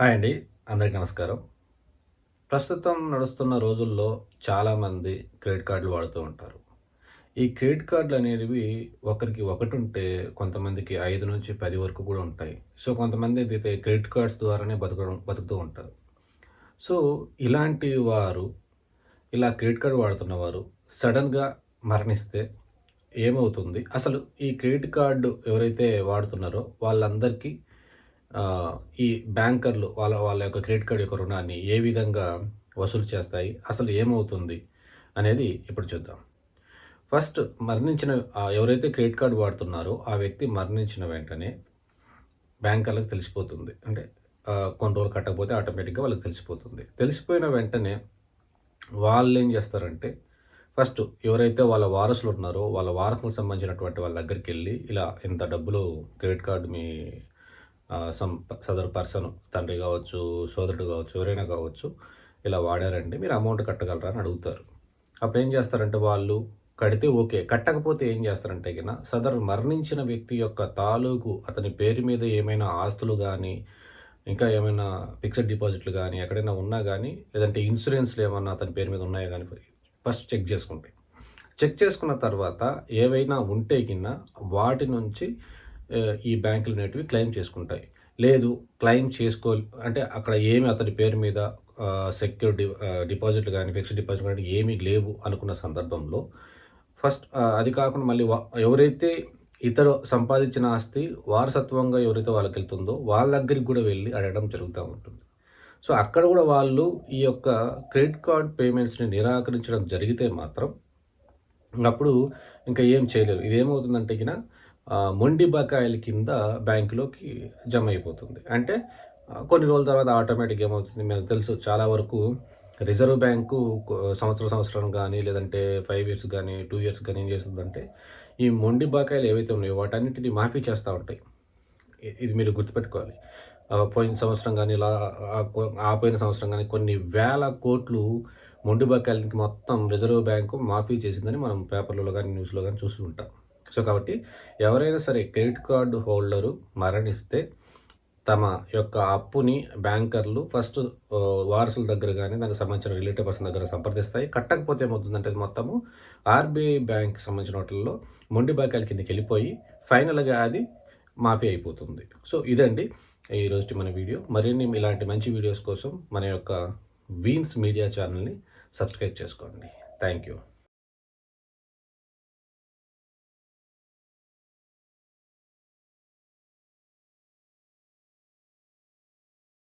Hi అండి అందరికీ నమస్కారం. ప్రస్తుతం నడుస్తున్న రోజుల్లో చాలామంది క్రెడిట్ కార్డులు వాడుతూ ఉంటారు. ఈ క్రెడిట్ కార్డులు అనేవి ఒకరికి ఒకటి ఉంటే కొంతమందికి ఐదు నుంచి పది వరకు కూడా ఉంటాయి. సో కొంతమంది అయితే క్రెడిట్ కార్డ్స్ ద్వారానే బతకడం బతుకుతూ ఉంటారు. సో ఇలాంటి వారు ఇలా క్రెడిట్ కార్డు వాడుతున్న వారు సడన్గా మరణిస్తే ఏమవుతుంది? అసలు ఈ క్రెడిట్ కార్డు ఎవరైతే వాడుతున్నారో వాళ్ళందరికీ ఈ బ్యాంకర్లు వాళ్ళ వాళ్ళ యొక్క క్రెడిట్ కార్డు యొక్క రుణాన్ని ఏ విధంగా వసూలు చేస్తాయి అసలు ఏమవుతుంది అనేది ఇప్పుడు చూద్దాం. ఫస్ట్ మరణించిన ఎవరైతే క్రెడిట్ కార్డు వాడుతున్నారో ఆ వ్యక్తి మరణించిన వెంటనే బ్యాంకర్లకు తెలిసిపోతుంది. అంటే కొన్ని రోజులు కట్టకపోతే ఆటోమేటిక్గా వాళ్ళకి తెలిసిపోతుంది. తెలిసిపోయిన వెంటనే వాళ్ళు ఏం చేస్తారంటే ఫస్ట్ ఎవరైతే వాళ్ళ వారసులు ఉన్నారో వాళ్ళ వారసులకు సంబంధించినటువంటి వాళ్ళ దగ్గరికి వెళ్ళి ఇలా ఇంత డబ్బులు క్రెడిట్ కార్డు మీ సమ్ సదరు పర్సన్ తండ్రి కావచ్చు సోదరుడు కావచ్చు ఎవరైనా కావచ్చు ఇలా వాడారండి మీరు అమౌంట్ కట్టగలరా అని అడుగుతారు. అప్పుడు ఏం చేస్తారంటే వాళ్ళు కడితే ఓకే కట్టకపోతే ఏం చేస్తారంటే కింద సదరు మరణించిన వ్యక్తి యొక్క తాలూకు అతని పేరు మీద ఏమైనా ఆస్తులు కానీ ఇంకా ఏమైనా ఫిక్స్డ్ డిపాజిట్లు కానీ ఎక్కడైనా ఉన్నా కానీ లేదంటే ఇన్సూరెన్స్లు ఏమన్నా అతని పేరు మీద ఉన్నాయా కానీ ఫస్ట్ చెక్ చేసుకుంటాయి. చెక్ చేసుకున్న తర్వాత ఏవైనా ఉంటే కింద వాటి నుంచి ఈ బ్యాంకులు అనేటివి క్లెయిమ్ చేసుకుంటాయి. లేదు క్లెయిమ్ చేసుకో అంటే అక్కడ ఏమి అతని పేరు మీద సెక్యూర్ డి డిపాజిట్లు కానీ ఫిక్స్డ్ డిపాజిట్ కానీ ఏమీ లేవు అనుకున్న సందర్భంలో ఫస్ట్ అది కాకుండా మళ్ళీ ఎవరైతే ఇతరు సంపాదించిన ఆస్తి వారసత్వంగా ఎవరైతే వాళ్ళకి వెళ్తుందో వాళ్ళ దగ్గరికి కూడా వెళ్ళి అడగడం జరుగుతూ ఉంటుంది. సో అక్కడ కూడా వాళ్ళు ఈ యొక్క క్రెడిట్ కార్డ్ పేమెంట్స్ని నిరాకరించడం జరిగితే మాత్రం అప్పుడు ఇంకా ఏం చేయలేరు. ఇదేమవుతుందంటే కిన మొండి బకాయిల కింద బ్యాంకులోకి జమ అయిపోతుంది. అంటే కొన్ని రోజుల తర్వాత ఆటోమేటిక్ ఏమవుతుంది? మీకు తెలుసు చాలా వరకు రిజర్వ్ బ్యాంకు సంవత్సర సంవత్సరం సంవత్సరం కానీ లేదంటే ఫైవ్ ఇయర్స్ కానీ టూ ఇయర్స్ కానీ ఏం చేస్తుందంటే ఈ మొండి బకాయిలు ఏవైతే ఉన్నాయో వాటన్నిటిని మాఫీ చేస్తూ ఉంటాయి. ఇది మీరు గుర్తుపెట్టుకోవాలి. పోయిన సంవత్సరం కానీ ఇలా ఆ ఆ పోయిన సంవత్సరం కానీ కొన్ని వేల కోట్లు మొండి బకాయిలకి మొత్తం రిజర్వ్ బ్యాంకు మాఫీ చేసిందని మనం పేపర్లలో కానీ న్యూస్లో కానీ చూస్తూ ఉంటాం. సో కాబట్టి ఎవరైనా సరే క్రెడిట్ కార్డు హోల్డరు మరణిస్తే తమ యొక్క అప్పుని బ్యాంకర్లు ఫస్ట్ వారసుల దగ్గర కానీ దానికి సంబంధించిన రిలేటివ్ పర్సన్ దగ్గర సంప్రదిస్తాయి. కట్టకపోతే ఏమవుతుందంటే అది మొత్తము ఆర్బీఐ బ్యాంక్ సంబంధించిన వాటిల్లో మొండి బకాయిల కిందకి వెళ్ళిపోయి ఫైనల్గా అది మాఫీ అయిపోతుంది. సో ఇదండి ఈరోజు మన వీడియో. మరిన్ని ఇలాంటి మంచి వీడియోస్ కోసం మన యొక్క వీన్స్ మీడియా ఛానల్ని సబ్స్క్రైబ్ చేసుకోండి. Thank you.